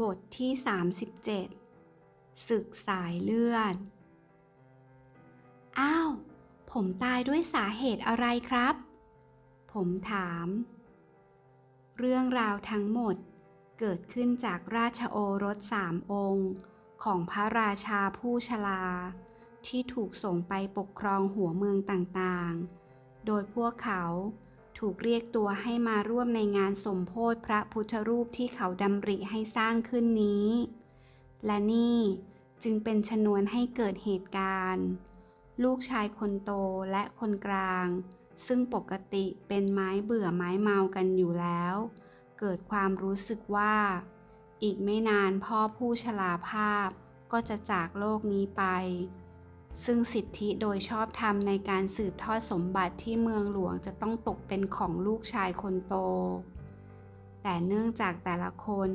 บทที่ 37 ศึกสายเลือด อ้าว ผมตายด้วยสาเหตุอะไรครับ ผมถาม เรื่องราวทั้งหมดเกิดขึ้นจากราชโอรสสามองค์ ของพระราชาผู้ชราที่ถูกส่งไปปกครองหัวเมืองต่างๆ โดยพวกเขา ถูกเรียกตัวให้มาร่วมในงานสมโพธิพระพุทธรูปที่เขาดำริให้สร้างขึ้นนี้ และนี่จึงเป็นชนวนให้เกิดเหตุการณ์ ลูกชายคนโตและคนกลาง ซึ่งปกติเป็นไม้เบื่อไม้เมากันอยู่แล้ว เกิดความรู้สึกว่า อีกไม่นานพ่อผู้ชราภาพก็จะจากโลกนี้ไป ซึ่งสิทธิโดยชอบธรรมในการสืบทอดสมบัติที่เมืองหลวงจะต้องตกเป็นของลูกชายคนโต แต่เนื่องจากแต่ละคน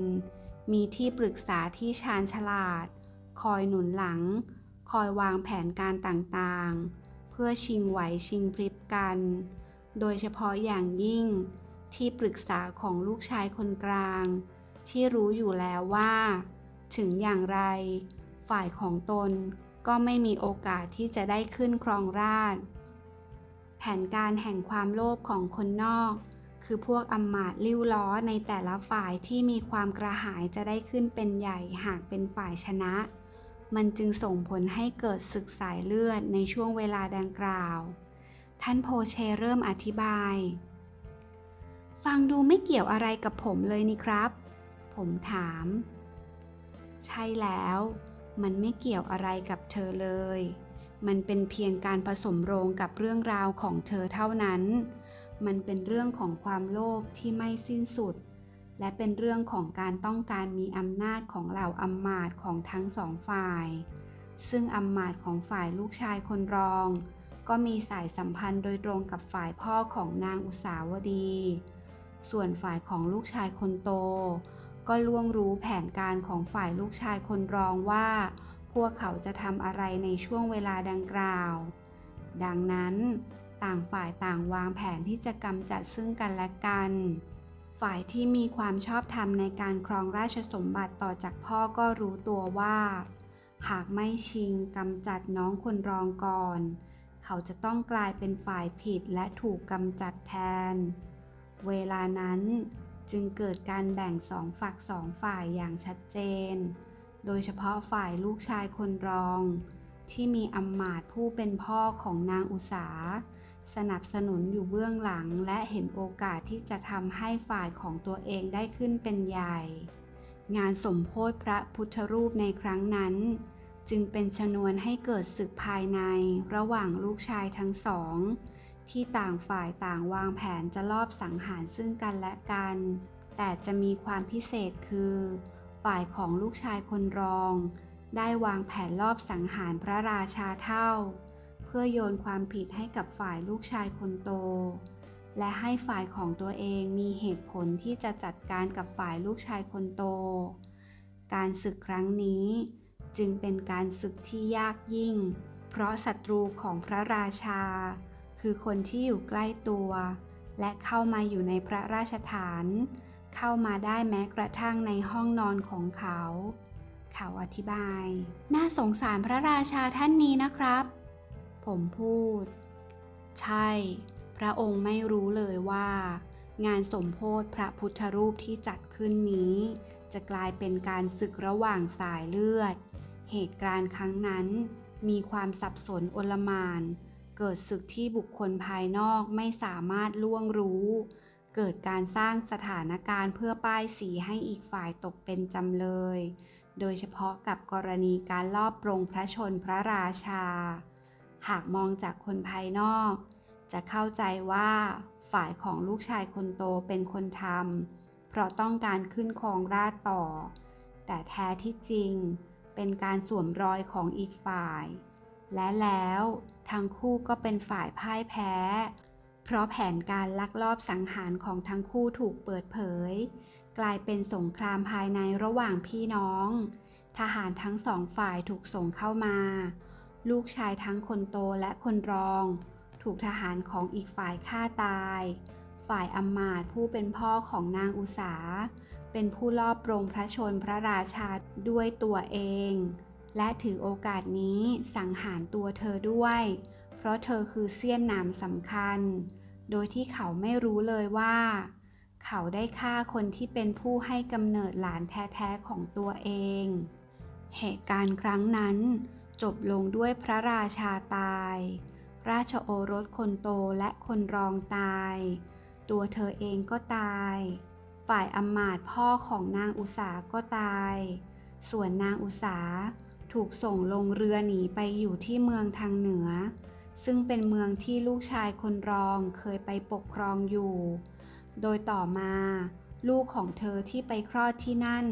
มีที่ปรึกษาที่ชาญฉลาด คอยหนุนหลัง คอยวางแผนการต่างๆ เพื่อชิงไหวชิงพริบกัน โดยเฉพาะอย่างยิ่งที่ปรึกษาของลูกชายคนกลาง ที่รู้อยู่แล้วว่า ถึงอย่างไร ฝ่ายของตน ก็ไม่มีโอกาสที่จะได้ขึ้นครองราชแผนการแห่งความโลภของคนนอก คือพวกอำมาตย์ลิ้วล้อในแต่ละฝ่ายที่มีความกระหายจะได้ขึ้นเป็นใหญ่หากเป็นฝ่ายชนะ มันจึงส่งผลให้เกิดศึกสายเลือดในช่วงเวลาดังกล่าว ท่านโพเชเริ่มอธิบาย ฟังดูไม่เกี่ยวอะไรกับผมเลยนี่ครับ ผมถาม ใช่แล้ว มันไม่เกี่ยวอะไรกับเธอเลย มันเป็นเพียงการผสมโรงกับเรื่องราวของเธอเท่านั้น มันเป็นเรื่องของความโลภที่ไม่สิ้นสุด และเป็นเรื่องของการต้องการมีอำนาจของเหล่าอำมาตย์ของทั้งสองฝ่าย ซึ่งอำมาตย์ของฝ่ายลูกชายคนรอง ก็มีสายสัมพันธ์โดยตรงกับฝ่ายพ่อของนางอุสาวดี ส่วนฝ่ายของลูกชายคนโต ก็ล่วงรู้แผนการของฝ่ายลูกชายคนรองว่า พวกเขาจะทำอะไรในช่วงเวลาดังกล่าว ดังนั้น ต่างฝ่ายต่างวางแผนที่จะกำจัดซึ่งกันและกัน ฝ่ายที่มีความชอบธรรมในการครองราชสมบัติต่อจากพ่อก็รู้ตัวว่า หากไม่ชิงกำจัดน้องคนรองก่อน เขาจะต้องกลายเป็นฝ่ายผิดและถูกกำจัดแทน เวลานั้น จึงเกิดการแบ่งสองฝักสองฝ่ายอย่างชัดเจน โดยเฉพาะฝ่ายลูกชายคนรอง ที่มีอำมาตย์ผู้เป็นพ่อของนางอุสาสนับสนุนอยู่เบื้องหลังและเห็นโอกาสที่จะทำให้ฝ่ายของตัวเองได้ขึ้นเป็นใหญ่ งานสมโพธิพระพุทธรูปในครั้งนั้น จึงเป็นชนวนให้เกิดศึกภายในระหว่างลูกชายทั้งสอง ที่ต่างฝ่ายต่างวางแผนจะลอบสังหารซึ่งกันและกัน แต่จะมีความพิเศษคือ ฝ่ายของลูกชายคนรอง ได้วางแผนลอบสังหารพระราชาเท่า เพื่อโยนความผิดให้กับฝ่ายลูกชายคนโต และให้ฝ่ายของตัวเองมีเหตุผลที่จะจัดการกับฝ่ายลูกชายคนโต การศึกครั้งนี้ จึงเป็นการศึกที่ยากยิ่ง เพราะศัตรูของพระราชา คือคนที่อยู่ใกล้ตัว และเข้ามาอยู่ในพระราชฐาน เข้ามาได้แม้กระทั่งในห้องนอนของเขา เขาอธิบาย น่าสงสารพระราชาท่านนี้นะครับ ผมพูด ใช่ พระองค์ไม่รู้เลยว่า งานสมโพธิพระพุทธรูปที่จัดขึ้นนี้ จะกลายเป็นการศึกระหว่างสายเลือด เหตุการณ์ครั้งนั้นมีความสับสนโอลมาน เกิดศึกที่บุคคลภายนอกไม่สามารถล่วงรู้ เกิดการสร้างสถานการณ์เพื่อป้ายสีให้อีกฝ่ายตกเป็นจำเลย โดยเฉพาะกับกรณีการลอบปรงพระชนพระราชา หากมองจากคนภายนอก จะเข้าใจว่าฝ่ายของลูกชายคนโตเป็นคนทำเพราะต้องการขึ้นครองราชต่อ แต่แท้ที่จริงเป็นการสวมรอยของอีกฝ่าย และแล้วทั้งคู่ก็เป็นฝ่ายพ่ายแพ้ เพราะแผนการลักลอบสังหารของทั้งคู่ถูกเปิดเผย กลายเป็นสงครามภายในระหว่างพี่น้อง ทหารทั้งสองฝ่ายถูกส่งเข้ามา ลูกชายทั้งคนโตและคนรอง ถูกทหารของอีกฝ่ายฆ่าตาย ฝ่ายอำมาตย์ผู้เป็นพ่อของนางอุสาเเป็นผู้ลอบปรงพระชนพระราชาด้วยตัวเอง และถือโอกาสนี้สังหารตัวเธอด้วย เพราะเธอคือเสี้ยนหนามสำคัญ โดยที่เขาไม่รู้เลยว่า เขาได้ฆ่าคนที่เป็นผู้ให้กำเนิดหลานแท้ๆของตัวเอง เหตุการณ์ครั้งนั้นจบลงด้วยพระราชาตาย ราชโอรสคนโตและคนรองตาย ตัวเธอเองก็ตาย ฝ่ายอำมาตย์พ่อของนางอุสาก็ตาย ส่วนนางอุสา ถูกส่งลงเรือหนีไปอยู่ที่เมืองทางเหนือ ซึ่งเป็นเมืองที่ลูกชายคนรองเคยไปปกครองอยู่ โดยต่อมา ลูกของเธอที่ไปคลอดที่นั่น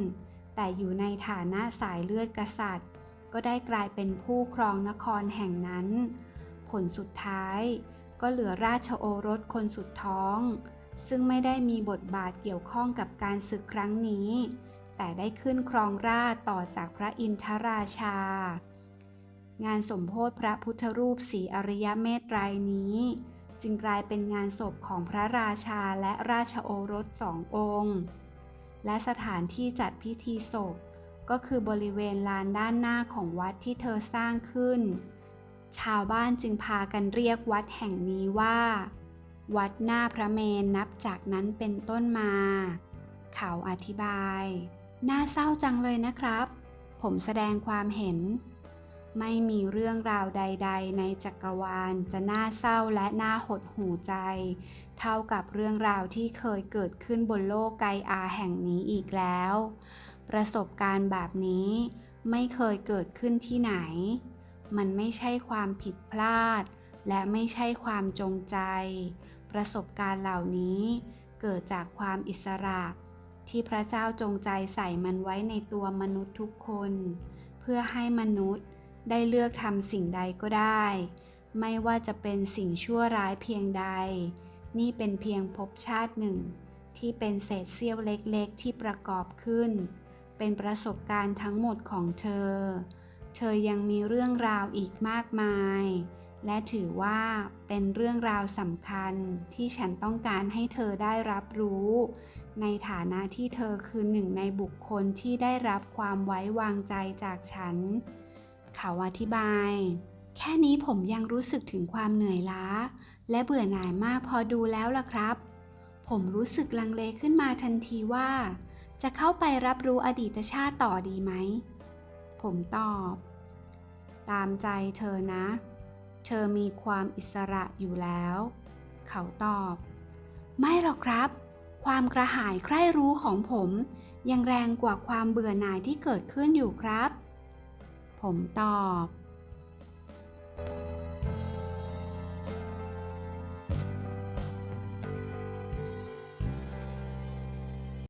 แต่อยู่ในฐานะสายเลือดกษัตริย์ ก็ได้กลายเป็นผู้ครองนครแห่งนั้น ผลสุดท้าย ก็เหลือราชโอรสคนสุดท้อง ซึ่งไม่ได้มีบทบาทเกี่ยวข้องกับการศึกครั้งนี้ แต่ได้ขึ้นครองราชต่อจากพระอินทราชา งานสมโพธพระพุทธรูปสีอริยเมตไตรนี้ จึงกลายเป็นงานศพของพระราชาและราชโอรสสององค์ และสถานที่จัดพิธีศพ ก็คือบริเวณลานด้านหน้าของวัดที่เธอสร้างขึ้น ชาวบ้านจึงพากันเรียกวัดแห่งนี้ว่า วัดหน้าพระเมนนับจากนั้นเป็นต้นมา เขาอธิบาย น่าเศร้าจังเลยนะครับ ผมแสดงความเห็น ไม่มีเรื่องราวใด ๆ ในจักรวาลจะน่าเศร้าและน่าหดหูใจ เท่ากับเรื่องราวที่เคยเกิดขึ้นบนโลกไกอาแห่งนี้อีกแล้ว ประสบการณ์แบบนี้ไม่เคยเกิดขึ้นที่ไหน มันไม่ใช่ความผิดพลาด และไม่ใช่ความจงใจ ประสบการณ์เหล่านี้เกิดจากความอิสระ ที่พระเจ้าจงใจใส่มันไว้ในตัวมนุษย์ทุกคน เพื่อให้มนุษย์ได้เลือกทำสิ่งใดก็ได้ ไม่ว่าจะเป็นสิ่งชั่วร้ายเพียงใด นี่เป็นเพียงภพชาติหนึ่ง ที่เป็นเศษเสี้ยวเล็กๆ ที่ประกอบขึ้น เป็นประสบการณ์ทั้งหมดของเธอ เธอยังมีเรื่องราวอีกมากมาย และถือว่าเป็นเรื่องราวสำคัญที่ฉันต้องการให้เธอได้รับรู้ ในฐานะที่เธอคือหนึ่งในบุคคลที่ได้รับความไว้วางใจจากฉัน เขาอธิบาย แค่นี้ผมยังรู้สึกถึงความเหนื่อยล้า และเบื่อหน่ายมากพอดูแล้วล่ะครับ ผมรู้สึกลังเลขึ้นมาทันทีว่า จะเข้าไปรับรู้อดีตชาติต่อดีไหม ผมตอบ ตามใจเธอนะ เธอมีความอิสระอยู่แล้ว เขาตอบ ไม่หรอกครับ ความกระหายใคร่รู้ของผม ยังแรงกว่าความเบื่อหน่ายที่เกิดขึ้นอยู่ครับ ผมตอบ